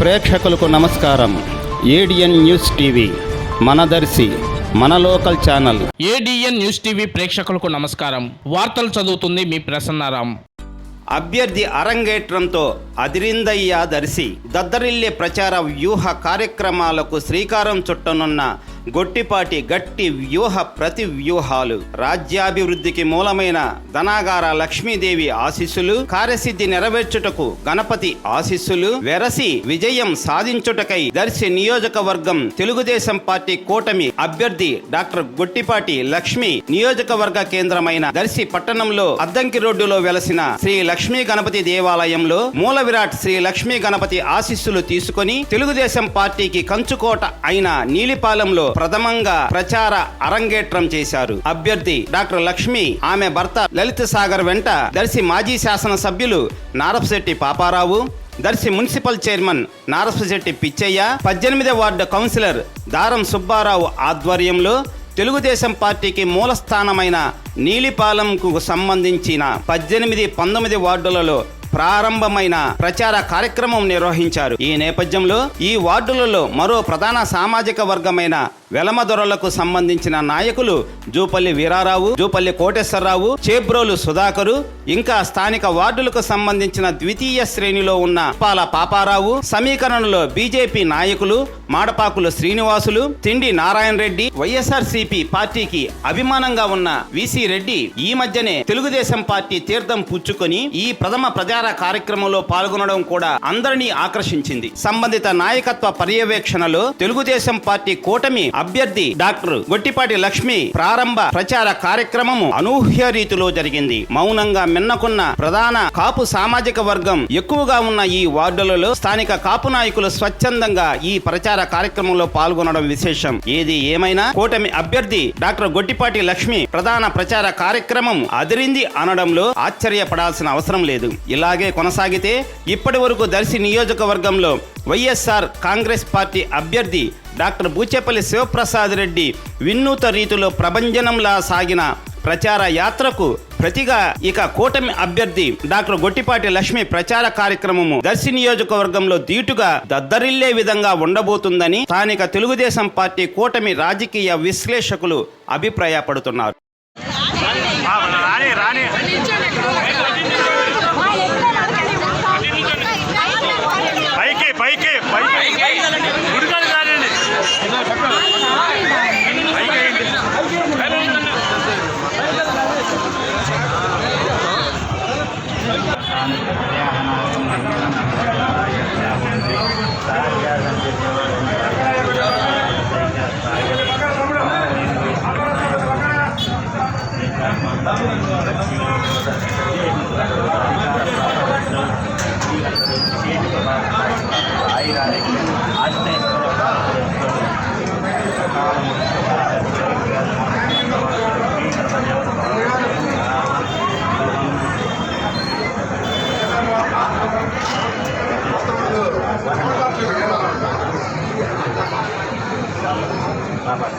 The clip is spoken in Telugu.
ప్రేక్షకులకు నమస్కారం. ఏడిఎన్ న్యూస్ టీవీ మనదర్శి మన local channel. ADN news TV ప్రేక్షకులకు నమస్కారం. వార్తలు చదువుతుంది మీ ప్రసన్నారాం. అభ్యర్థి అరంగేట్రంతో అదిరిందయ్య దర్శి. దద్దరిల్లే ప్రచార వ్యూహ కార్యక్రమాలకు శ్రీకారం చుట్టనున్న గొట్టిపాటి గట్టి వ్యూహ ప్రతి వ్యూహాలు రాజ్యాభివృద్ధికి మూలమైన ధనాగార లక్ష్మీదేవి ఆశీస్సులు కార్యసిద్ధి నెరవేర్చుటకు గణపతి ఆశీస్సులు వెరసి విజయం సాధించుటకై దర్శి నియోజకవర్గం తెలుగుదేశం పార్టీ కూటమి అభ్యర్థి డాక్టర్ గొట్టిపాటి లక్ష్మి నియోజకవర్గ కేంద్రమైన దర్శి పట్టణంలో అద్దంకి రోడ్డులో వెలసిన శ్రీ లక్ష్మీ గణపతి దేవాలయంలో మూల విరాట్ శ్రీ లక్ష్మీ గణపతి ఆశీస్సులు తీసుకొని తెలుగుదేశం పార్టీకి కంచుకోట అయిన నీలిపాలెంలో ప్రథమంగా ప్రచార అరంగేట్రం చేశారు. అభ్యర్థి డాక్టర్ లక్ష్మి ఆమె భర్త లలిత సాగర్ వెంట దర్శి మాజీ శాసన సభ్యులు నారపశెట్టి పాపారావు దర్శి మున్సిపల్ చైర్మన్ నారపశెట్టి పిచ్చయ్య పద్దెనిమిది వార్డు కౌన్సిలర్ దారం సుబ్బారావు ఆధ్వర్యంలో తెలుగుదేశం పార్టీకి మూలస్థానమైన నీలిపాలెంకు సంబంధించిన పద్దెనిమిది పంతొమ్మిది వార్డులలో ప్రారంభమైన ప్రచార కార్యక్రమం నిర్వహించారు. ఈ నేపథ్యంలో ఈ వార్డులలో మరో ప్రధాన సామాజిక వర్గమైన వెలమదొరలకు సంబంధించిన నాయకులు జూపల్లి వీరారావు జూపల్లి కోటేశ్వరరావు చేబ్రోలు సుధాకరు ఇంకా స్థానిక వార్డులకు సంబంధించిన ద్వితీయ శ్రేణిలో ఉన్న పాల పాపారావు సమీకరణలో బీజేపీ నాయకులు మాడపాకులు శ్రీనివాసులు తిండి నారాయణ రెడ్డి వైఎస్ఆర్ పార్టీకి అభిమానంగా ఉన్న విసి రెడ్డి ఈ మధ్యనే తెలుగుదేశం పార్టీ తీర్థం పుచ్చుకొని ఈ ప్రథమ ప్రచార కార్యక్రమంలో పాల్గొనడం కూడా అందరినీ ఆకర్షించింది. సంబంధిత నాయకత్వ పర్యవేక్షణలో తెలుగుదేశం పార్టీ కూటమి అభ్యర్థి డాక్టర్ గొట్టిపాటి లక్ష్మి ప్రారంభ ప్రచార కార్యక్రమము అనూహ్య రీతిలో జరిగింది. మౌనంగా మిన్నకున్న ప్రధాన కాపు సామాజిక వర్గం ఎక్కువగా ఉన్న ఈ వార్డులలో స్థానిక కాపు నాయకులు స్వచ్ఛందంగా ఈ ప్రచార కార్యక్రమంలో పాల్గొనడం విశేషం. ఏది ఏమైనా కూటమి అభ్యర్థి డాక్టర్ గొట్టిపాటి లక్ష్మి ప్రధాన ప్రచార కార్యక్రమం అదిరింది అనడంలో ఆశ్చర్యపడాల్సిన అవసరం లేదు. ఇలా ఇలాగే కొనసాగితే ఇప్పటి వరకు దర్శి నియోజకవర్గంలో వైఎస్ఆర్ కాంగ్రెస్ పార్టీ అభ్యర్థి డాక్టర్ బూచేపల్లి శివప్రసాద్ రెడ్డి వినూత రీతిలో ప్రభంజనంలా సాగిన ప్రచార యాత్రకు ప్రతిగా ఇక కూటమి అభ్యర్థి డాక్టర్ గొట్టిపాటి లక్ష్మి ప్రచార కార్యక్రమము దర్శి నియోజకవర్గంలో ధీటుగా దద్దరిల్లే విధంగా ఉండబోతుందని స్థానిక తెలుగుదేశం పార్టీ కూటమి రాజకీయ విశ్లేషకులు అభిప్రాయపడుతున్నారు. Bye-bye.